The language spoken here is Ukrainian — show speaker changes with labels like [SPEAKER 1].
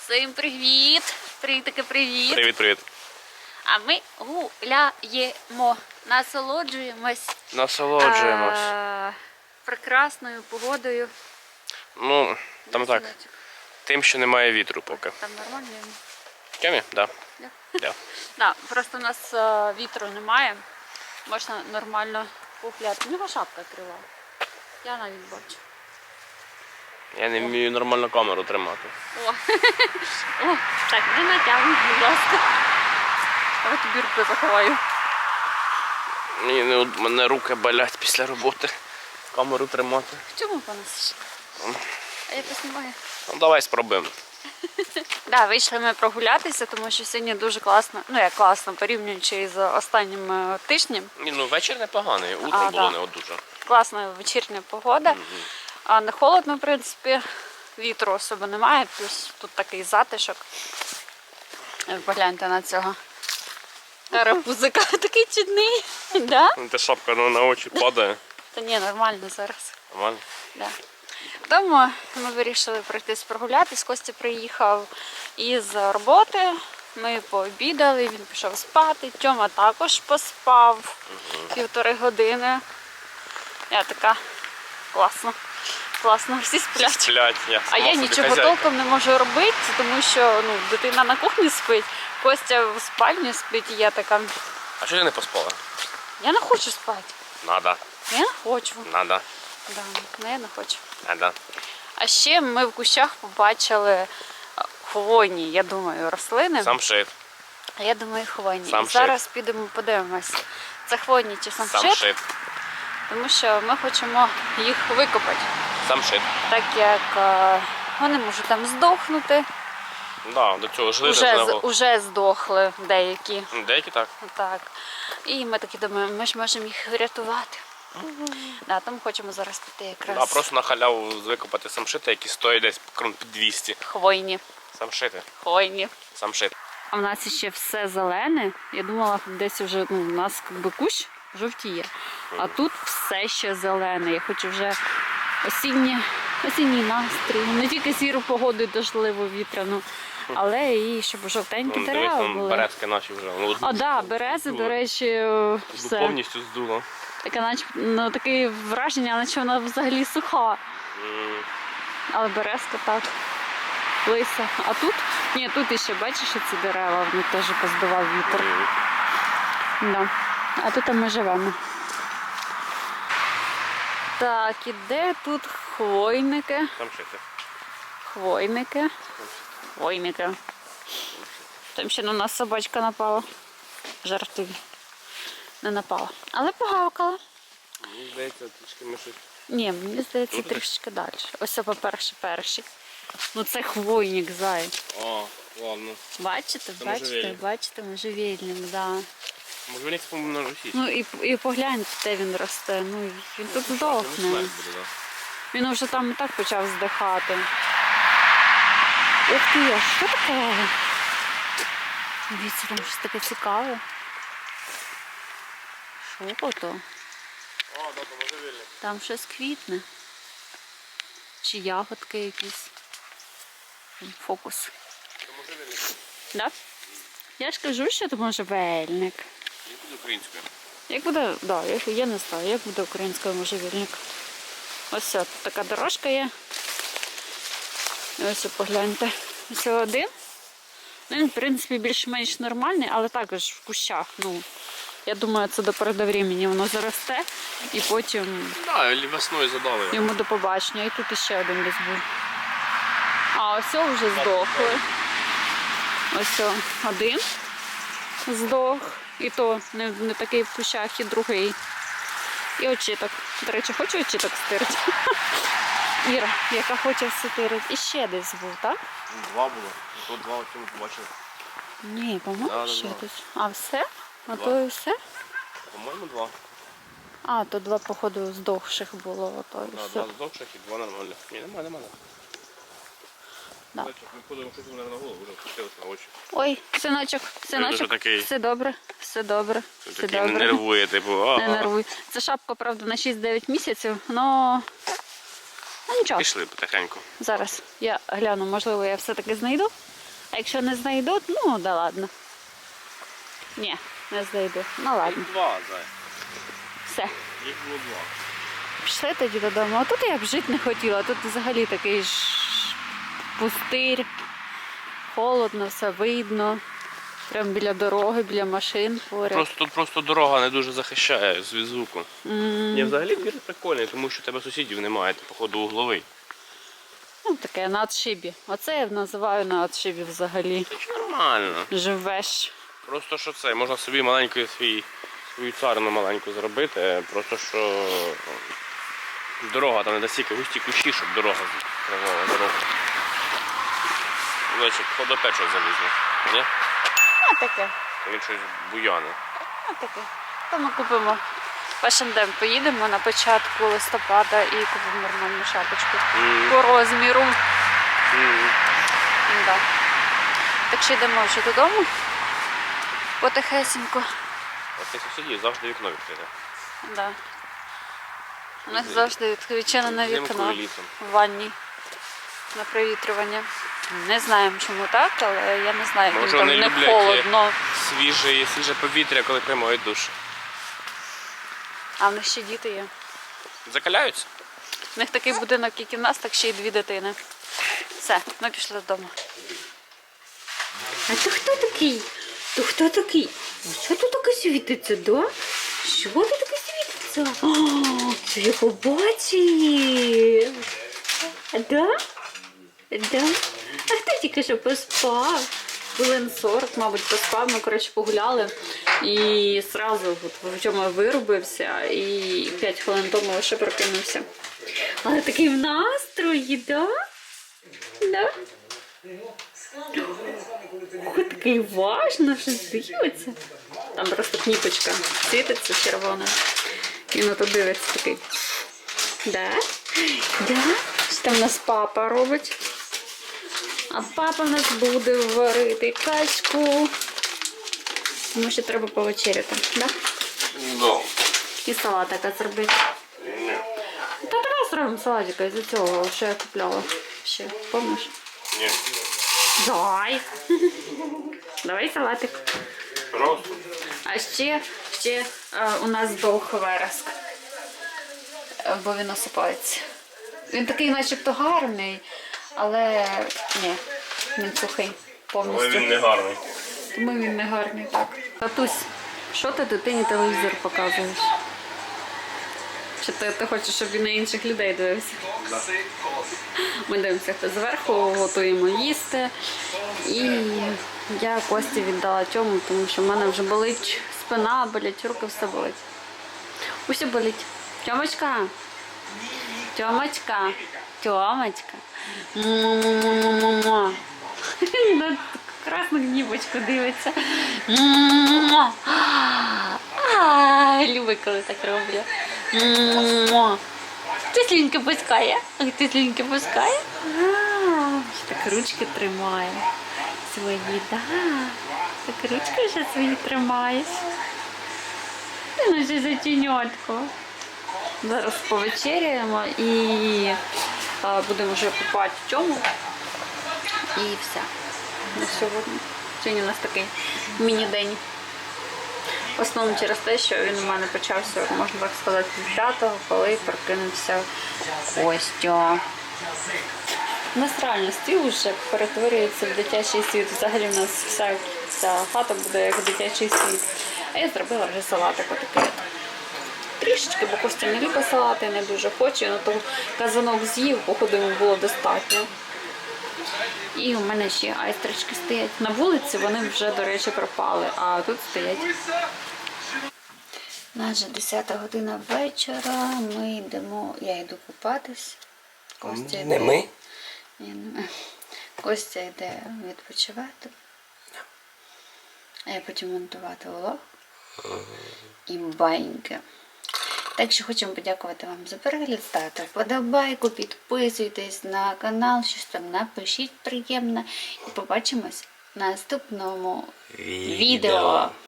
[SPEAKER 1] Всім привіт! Привітки, привіт!
[SPEAKER 2] Привіт, привіт.
[SPEAKER 1] А ми гуляємо, насолоджуємось
[SPEAKER 2] Насолоджуємось.
[SPEAKER 1] а, прекрасною погодою.
[SPEAKER 2] Ну, там так.
[SPEAKER 1] Синочок,
[SPEAKER 2] Тим, що немає вітру поки.
[SPEAKER 1] Там нормально.
[SPEAKER 2] Кемі? Да.
[SPEAKER 1] Да.
[SPEAKER 2] Да.
[SPEAKER 1] Да, просто у нас а, вітру немає. Можна нормально погуляти. У нього шапка крива. Я навіть бачу.
[SPEAKER 2] Я не вмію нормально камеру тримати.
[SPEAKER 1] О, О так, не натягуй, будь ласка. Давай тобі руки заховаю.
[SPEAKER 2] Мені не, у мене руки болять після роботи. Камеру тримати.
[SPEAKER 1] В чому поносиш? А я поснімаю.
[SPEAKER 2] Ну давай спробуємо.
[SPEAKER 1] Да, вийшли ми прогулятися, тому що сьогодні дуже класно. Ну як класно, порівнюючи з останнім е, тижнем.
[SPEAKER 2] Ні, ну вечір непоганий, утро
[SPEAKER 1] А,
[SPEAKER 2] було
[SPEAKER 1] да.
[SPEAKER 2] не от дуже.
[SPEAKER 1] Класна вечірня погода. А не холодно, в принципі, вітру особо немає, плюс тут такий затишок. Погляньте на цього. Карапузика такий чудний. Да?
[SPEAKER 2] Ну, Та шапка ну, на очі падає.
[SPEAKER 1] Та ні, нормально зараз.
[SPEAKER 2] Нормально.
[SPEAKER 1] Да. Тому ми вирішили пройтись прогулятись. Костя приїхав із роботи. Ми пообідали, він пішов спати. Тьома також поспав півтори години. Я така класно, класно, всі сплять.
[SPEAKER 2] Сплять. Я
[SPEAKER 1] А я нічого
[SPEAKER 2] хазяйка.
[SPEAKER 1] толком не можу робити, тому що ну, дитина на кухні спить, Костя в спальні спить, і я така.
[SPEAKER 2] А що ти не поспала?
[SPEAKER 1] Я не хочу спати.
[SPEAKER 2] Надо,
[SPEAKER 1] Я не хочу.
[SPEAKER 2] надо,
[SPEAKER 1] Да, ну, я не хочу.
[SPEAKER 2] надо.
[SPEAKER 1] А ще ми в кущах побачили е, хвойні, я думаю, рослини.
[SPEAKER 2] Сам шит.
[SPEAKER 1] А я думаю, хвойні.
[SPEAKER 2] Сам
[SPEAKER 1] І зараз підемо подивимось. Це хвойні чи
[SPEAKER 2] Сам
[SPEAKER 1] самшит,
[SPEAKER 2] шит.
[SPEAKER 1] тому що ми хочемо їх викопати,
[SPEAKER 2] Сам шит.
[SPEAKER 1] так як е, вони можуть там здохнути.
[SPEAKER 2] Да, до цього жили
[SPEAKER 1] Уже, з- уже здохли деякі.
[SPEAKER 2] Деякі так.
[SPEAKER 1] Так. І ми такі думаємо, ми ж можемо їх врятувати. Да, тому хочемо зараз піти якраз
[SPEAKER 2] Да, просто на халяву викопати самшити, які стоять десь крон під 200.
[SPEAKER 1] хвойні.
[SPEAKER 2] Самшити.
[SPEAKER 1] Хвойні.
[SPEAKER 2] Самшит.
[SPEAKER 1] А в нас ще все зелене. Я думала, десь вже ну, у нас якби кущ жовтіє. А тут все ще зелене. Я хочу вже осіннє, осінній настрій. Не тільки сіру погоду і дождливу вітряну, але і щоб жовтенькі
[SPEAKER 2] Вон, дивись,
[SPEAKER 1] дерева
[SPEAKER 2] там
[SPEAKER 1] були.
[SPEAKER 2] березки наші вже. Ну, одну
[SPEAKER 1] А да, берези,
[SPEAKER 2] здуло.
[SPEAKER 1] до речі,
[SPEAKER 2] Одну
[SPEAKER 1] все.
[SPEAKER 2] повністю здуло.
[SPEAKER 1] Таке, наче, ну, таке враження, наче вона взагалі суха.
[SPEAKER 2] М,
[SPEAKER 1] Але березка так. Лиса. А тут? Ні, тут іще бачиш ці дерева, вони теж поздував вітер.
[SPEAKER 2] м.
[SPEAKER 1] Да. А тут ми живемо. Так, і де тут хвойники?
[SPEAKER 2] Там Самшити.
[SPEAKER 1] Хвойники. Хвойники. Там ще на нас собачка напала. Жартую. Не напала. Але погавкала.
[SPEAKER 2] Мені здається, трішки ми щось.
[SPEAKER 1] Ні, мені здається,
[SPEAKER 2] Тут?
[SPEAKER 1] трішки далі. Ось це, по-перше, перший. Ну це хвойник, зай.
[SPEAKER 2] О, ладно.
[SPEAKER 1] Бачите,
[SPEAKER 2] Це
[SPEAKER 1] бачите,
[SPEAKER 2] можжевельник.
[SPEAKER 1] бачите, можжевельник, да.
[SPEAKER 2] Може він по-моєму на Росії.
[SPEAKER 1] Ну і, і погляньте, де він росте. Ну він тут здохне. Він вже там і так почав здихати. Ух ти, а що таке? Дивіться, там щось таке цікаве. Що то?
[SPEAKER 2] О, то може.
[SPEAKER 1] Там щось квітне. Чи ягодки якісь. Фокус.
[SPEAKER 2] То може вільник.
[SPEAKER 1] Да? Я ж кажу, що це можжевельник.
[SPEAKER 2] Він буде українською.
[SPEAKER 1] Як буде, да, я, я не знаю, як буде українською можжевельник. Ось все, тут така дорожка є. Ось погляньте. Ось один. Ну, він, в принципі, більш-менш нормальний, але також в кущах. Ну, я думаю, це до пори до времени воно заросте і потім
[SPEAKER 2] Да, весною задали.
[SPEAKER 1] йому до побачення. І тут іще один десь був. А ось вже здохли. Ось один здох. І то не, не такий в кущах, і другий. І очіток. До речі, хочу очіток стирити. Іра, яка хоче стирити. І ще десь був, так?
[SPEAKER 2] Два було. Тут два цьому побачили.
[SPEAKER 1] Ні, по-моєму,
[SPEAKER 2] Да,
[SPEAKER 1] ще
[SPEAKER 2] да.
[SPEAKER 1] десь. А все? А
[SPEAKER 2] Два.
[SPEAKER 1] то і все?
[SPEAKER 2] По-моєму, два.
[SPEAKER 1] А, то два, походу, здохших було. а То і
[SPEAKER 2] Да,
[SPEAKER 1] все.
[SPEAKER 2] два здохших і два нормальних. Ні, немає, немає.
[SPEAKER 1] Да.
[SPEAKER 2] Ми ходимо щось на голову, вже впустилися на очі.
[SPEAKER 1] Ой, синочок, синочок,
[SPEAKER 2] такий-
[SPEAKER 1] все добре, все добре, все
[SPEAKER 2] Такий не нервує, типу, а,
[SPEAKER 1] Не нервуй. Це шапка, правда, на 6-9 місяців, але ну, Нічого.
[SPEAKER 2] Пішли потихеньку.
[SPEAKER 1] Зараз я гляну, можливо, я все-таки знайду. А якщо не знайду, ну да ладно. Ні, не знайду. Ну ладно,
[SPEAKER 2] Два, зай.
[SPEAKER 1] все.
[SPEAKER 2] Їх було два.
[SPEAKER 1] Пішли тоді додому. А тут я б жити не хотіла. Тут взагалі такий ж пустир, холодно, все видно. Прямо біля дороги, біля машин поряд.
[SPEAKER 2] Просто просто дорога не дуже захищає від звуку.
[SPEAKER 1] М,
[SPEAKER 2] Ні, взагалі двір прикольний, тому що у тебе сусідів немає, ти походу угловий.
[SPEAKER 1] Ну, таке на отшибі. Оце я називаю на отшибі взагалі.
[SPEAKER 2] Це ж нормально.
[SPEAKER 1] Живеш.
[SPEAKER 2] Просто що це, можна собі маленький свій свою царину маленьку зробити, просто що дорога там не настільки густі кущі, щоб дорога тривала дорога. Значить, опять залізне. Ні?
[SPEAKER 1] А таке.
[SPEAKER 2] Він щось буяне.
[SPEAKER 1] А таке. То ми купимо H&M поїдемо на початку листопада і купимо нормальну шапочку.
[SPEAKER 2] М,
[SPEAKER 1] По розміру.
[SPEAKER 2] м.
[SPEAKER 1] Да. Так що йдемо вже додому. Потихесенько.
[SPEAKER 2] А цих сусідів завжди вікно відкрите.
[SPEAKER 1] Да. У нас завжди відчинене
[SPEAKER 2] Взимку
[SPEAKER 1] вікно в ванні на провітрювання. Не знаємо, чому так, але я не знаю, їм
[SPEAKER 2] Може,
[SPEAKER 1] там
[SPEAKER 2] вони
[SPEAKER 1] не
[SPEAKER 2] люблять,
[SPEAKER 1] холодно.
[SPEAKER 2] Свіже, свіже повітря, коли приймають душ.
[SPEAKER 1] А в них ще діти є.
[SPEAKER 2] Закаляються?
[SPEAKER 1] У них такий будинок, як і в нас, так ще й дві дитини. Все, ми пішли додому. А ти хто такий? Ти хто такий? А що тут таке світиться, да? Що тут таке світиться? О, це я побачив. Да? Да? А хто тільки що поспав? Хвилин 40, мабуть, поспав. Ми, коротше, погуляли. І сразу от, в чому вирубився, і 5 хвилин тому лише прокинувся. Але такий в настрої, да? Да? Ой, такий важно, що дивиться. Там просто кніпочка світиться червона. І на то дивиться такий. Да? Да? Що там у нас папа робить? А папа в нас буде варити качку. Тому що треба повечеряти, да?
[SPEAKER 2] Ну.
[SPEAKER 1] І салатика зробити. Та давай зробимо салатика із цього, що я купляла. Ще, помниш?
[SPEAKER 2] Ні.
[SPEAKER 1] Давай. Давай салатик.
[SPEAKER 2] Просто.
[SPEAKER 1] А ще, ще е, у нас здох вереск. Е, Бо він осипається. Він такий начебто гарний, але ні, він сухий повністю.
[SPEAKER 2] не гарний.
[SPEAKER 1] Тому він не гарний так. Татусь, що ти дитині телевізор показуєш? Чи ти, ти хочеш, щоб він на інших людей дивився? Ми дивимося, хто зверху, готуємо їсти. І я Кості віддала Тьому, тому що в мене вже болить спина, болять руки, все болить. Усе болить. Тьомочка. Тьомочка. Тьомочка. На красну гнівочку дивиться. Му-му-му. Коли так роблю. Ти пускає? Ой, Ти сліньки пускає? Так ручки тримає. Свої, да. Так ручки вже свої тримаєш. Ти ну ще затіньотко. Зараз повечеряємо і будемо вже купати тьому. І все. На сьогодні. Сьогодні у нас такий міні-день. В основному через те, що він у мене почався, можна так сказати, з п'ятого, коли прокинувся Костя. У нас реально стіл вже перетворюється в дитячий світ. Взагалі в нас вся ця хата буде як дитячий світ. А я зробила вже салатик отакий. Трішечки, бо Костя не любить салати, не дуже хоче, але то казанок з'їв, походу йому було достатньо. І у мене ще айстрички стоять. На вулиці вони вже, до речі, пропали, а тут стоять. Наша 10 година вечора. Ми йдемо, я йду купатись. Костя йде.
[SPEAKER 2] ми?
[SPEAKER 1] Ні, не ми. Костя йде відпочивати. А я потім монтувати влог. І баньки. Так що хочемо подякувати вам за перегляд. Ставте вподобайку, підписуйтесь на канал, щось там напишіть приємне. І побачимось в наступному відео.